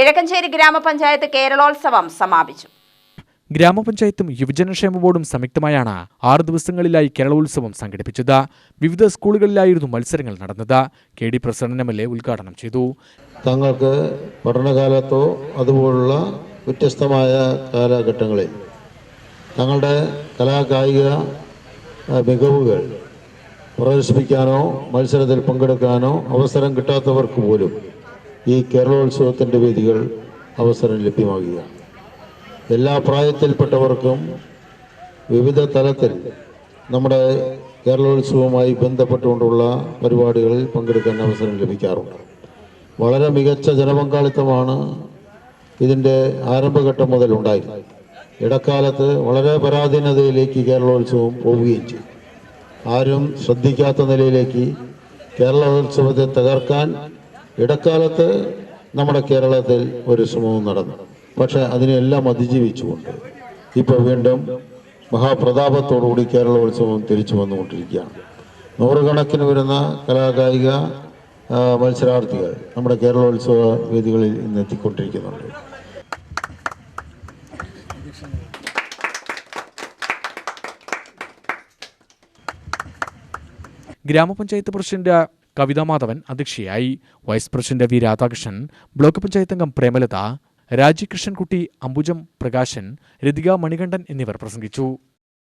കിഴക്കഞ്ചേരി ഗ്രാമപഞ്ചായത്ത് കേരളോത്സവം സമാപിച്ചു. ഗ്രാമപഞ്ചായത്തും യുവജനക്ഷേമ ബോർഡും സംയുക്തമായാണ് ആറു ദിവസങ്ങളിലായി കേരളോത്സവം സംഘടിപ്പിച്ചത്. വിവിധ സ്കൂളുകളിലായിരുന്നു മത്സരങ്ങൾ നടന്നത്. K D president M L A ഉദ്ഘാടനം ചെയ്തു. തങ്ങൾക്ക് പഠനകാലത്തോ അതുപോലുള്ള വ്യത്യസ്തമായ കാലഘട്ടങ്ങളിൽ തങ്ങളുടെ കലാകായിക മികവുകൾ പ്രദർശിപ്പിക്കാനോ മത്സരത്തിൽ പങ്കെടുക്കാനോ അവസരം കിട്ടാത്തവർക്ക് പോലും ഈ കേരളോത്സവത്തിന്റെ വേദികൾ അവസരം ലഭ്യമാകുക എല്ലാ പ്രായത്തിൽപ്പെട്ടവർക്കും വിവിധ തലത്തിൽ നമ്മുടെ കേരളോത്സവവുമായി ബന്ധപ്പെട്ടുകൊണ്ടുള്ള പരിപാടികളിൽ പങ്കെടുക്കാൻ അവസരം ലഭിക്കാറുണ്ട്. വളരെ മികച്ച ജനപങ്കാളിത്തമാണ് ഇതിന്റെ ആരംഭഘട്ടം മുതൽ ഉണ്ടായി ഇടക്കാലത്ത് വളരെ പരാധീനതയിലേക്ക് കേരളോത്സവം പോവുകയും ചെയ്തു. ആരും ശ്രദ്ധിക്കാത്ത നിലയിലേക്ക് കേരളോത്സവത്തെ തകർക്കാൻ ഇടക്കാലത്ത് നമ്മുടെ കേരളത്തിൽ ഒരു ശ്രമവും നടന്നു. പക്ഷെ അതിനെല്ലാം അതിജീവിച്ചുകൊണ്ട് ഇപ്പൊ വീണ്ടും മഹാപ്രതാപത്തോടുകൂടി കേരളോത്സവം തിരിച്ചു വന്നുകൊണ്ടിരിക്കുകയാണ്. നൂറുകണക്കിന് വരുന്ന കലാകായിക മത്സരാർത്ഥികൾ നമ്മുടെ കേരളോത്സവ വേദികളിൽ ഇന്ന് എത്തിക്കൊണ്ടിരിക്കുന്നുണ്ട്. ഗ്രാമപഞ്ചായത്ത് പ്രസിഡന്റ് കവിതാ മാധവൻ അധ്യക്ഷയായി. Vice president V. Radhakrishnan block panchayat അംഗം പ്രേമലത രാജി കൃഷ്ണൻകുട്ടി അംബുജം പ്രകാശൻ രതിക മണികണ്ഠൻ എന്നിവർ പ്രസംഗിച്ചു.